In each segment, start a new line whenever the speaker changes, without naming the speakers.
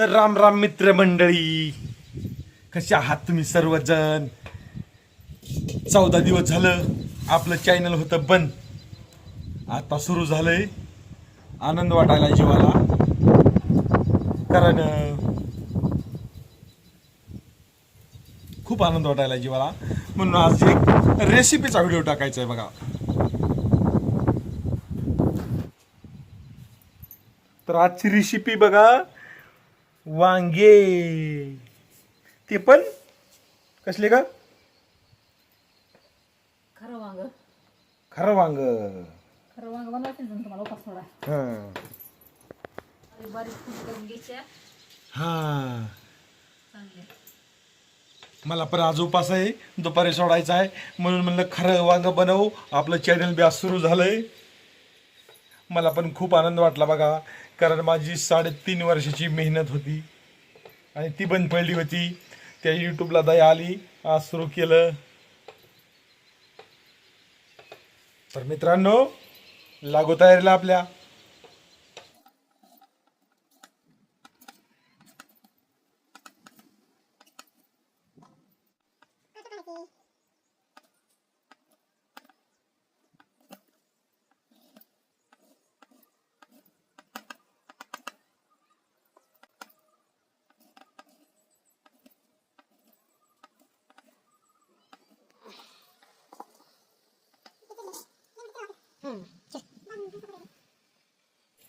तर राम राम मित्र मंडळी कसे आहात तुम्ही सर्वजण? चौदा दिवस झालं आपलं चॅनल होतं बंद. आता सुरू झालंय आनंद वाटायला जीवाला. कारण खूप आनंद वाटायला जीवाला. म्हणून आज एक रेसिपीचा व्हिडिओ टाकायचा आहे बघा. तर आजची रेसिपी बघा. वांगे. ते पण? कसले का?
खरं वांग.
खरं वांग.
खरं वांग बनवायचं ना तुम्हाला उपास थोडा
हा.
बारीक बारीक फूट करून घ्यायच्या
हा.
चांगले
मला पण आज उपास आहे. दुपारी सोडायचा आहे. म्हणून म्हणलं खरं वांग बनवू. आपलं चॅनल बी आज सुरू झालंय. मला पण खूप आनंद वाटला बघा कारण माझी साडेतीन वर्षाची मेहनत होती. आणि ती बंद पडली होती. त्या यूट्यूबला दया आली. आज सुरू केलं. तर मित्रांनो लागू तयारीला आपल्या.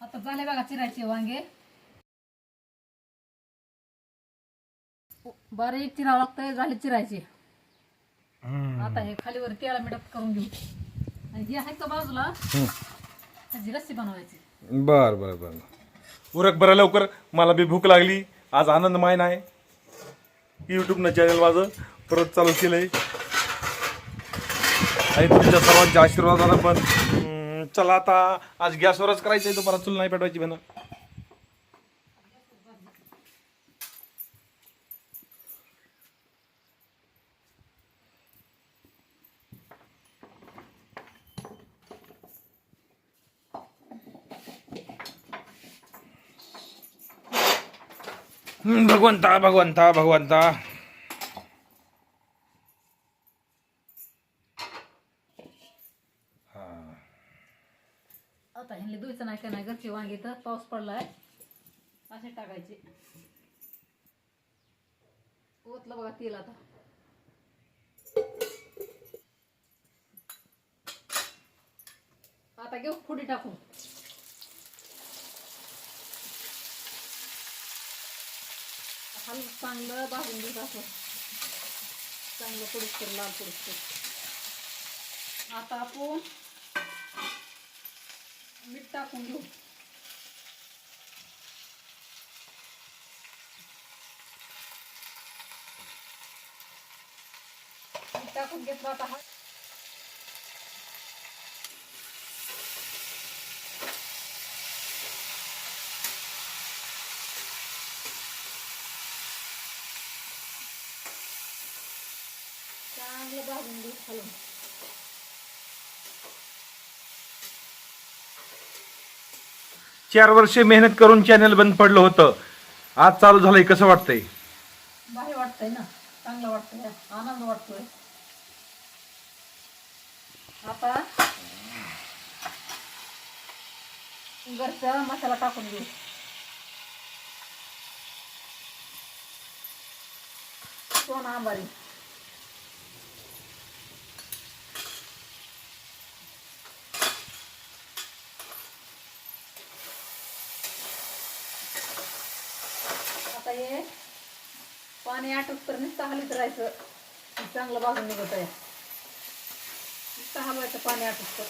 आता झाले बघा चिरायचे वांगे. बारीक चिरावं लागतंय झाले चिरायचे. आता हे खालीवर तेला मिठात करून घेऊ. आणि हे आहे का बाजूला? त्याची रस्सी बनवायची.
बर बर बर. उरक बरं लवकर. मला बी भूक लागली. आज आनंद मायन आहे. यूट्यूबनं चॅनल माझं. परत चालू केलंय. आणि तुमच्या सर्वांच्या आशीर्वादानं पण. हम्म, चला आता आज गॅसवरच करायचं आहे तुम्हाला चूल नाही पेटवायची म्हणा हम्म, भगवंता भगवंता भगवंता.
आता ह्यांनी धुयचं नाही काय नाही घरची वांगे तर पाऊस पडला आहे असे टाकायचे. ओतलं बघा तेल आता. आता घेऊ फुडी टाकू हल चांगलं भाजून घेत असं चांगलं पुडीस लाल पुडीस आता आपण मीठ टाकून घेऊ. मीठ टाकून घेतलं आता हा. चांगलं भाजून घेऊ खालून.
चार वर्ष मेहनत करून चॅनल बंद पडलं होतं. आज चालू झालंय कसं वाटतंय?
भारी वाटतंय ना. चांगलं वाटतंय. आनंद वाटतोय. आता घरचा मसाला टाकून घेऊ. सोन आंबारी आता हे पाणी आठवत तर नुसतं हलीत राहायचं चांगलं बाजून निघत आहे. नुसतं हलवायचं पाणी आठवत तर.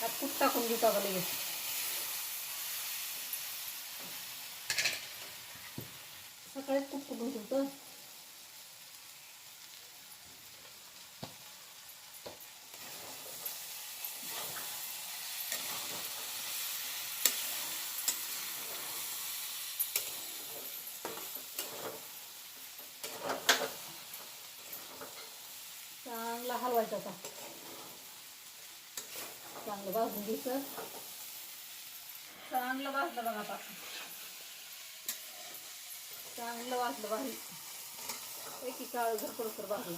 त्यात कूट टाकून घेऊ का लगेच. सकाळीच कुठं कुठून ठेवतं चांगला आता चांगलं भाजून घ्यायचं चांगलं भाजलं बघा आता. चांगलं वाटलं बाहेर एकी काळ घरपड कर भाजलं.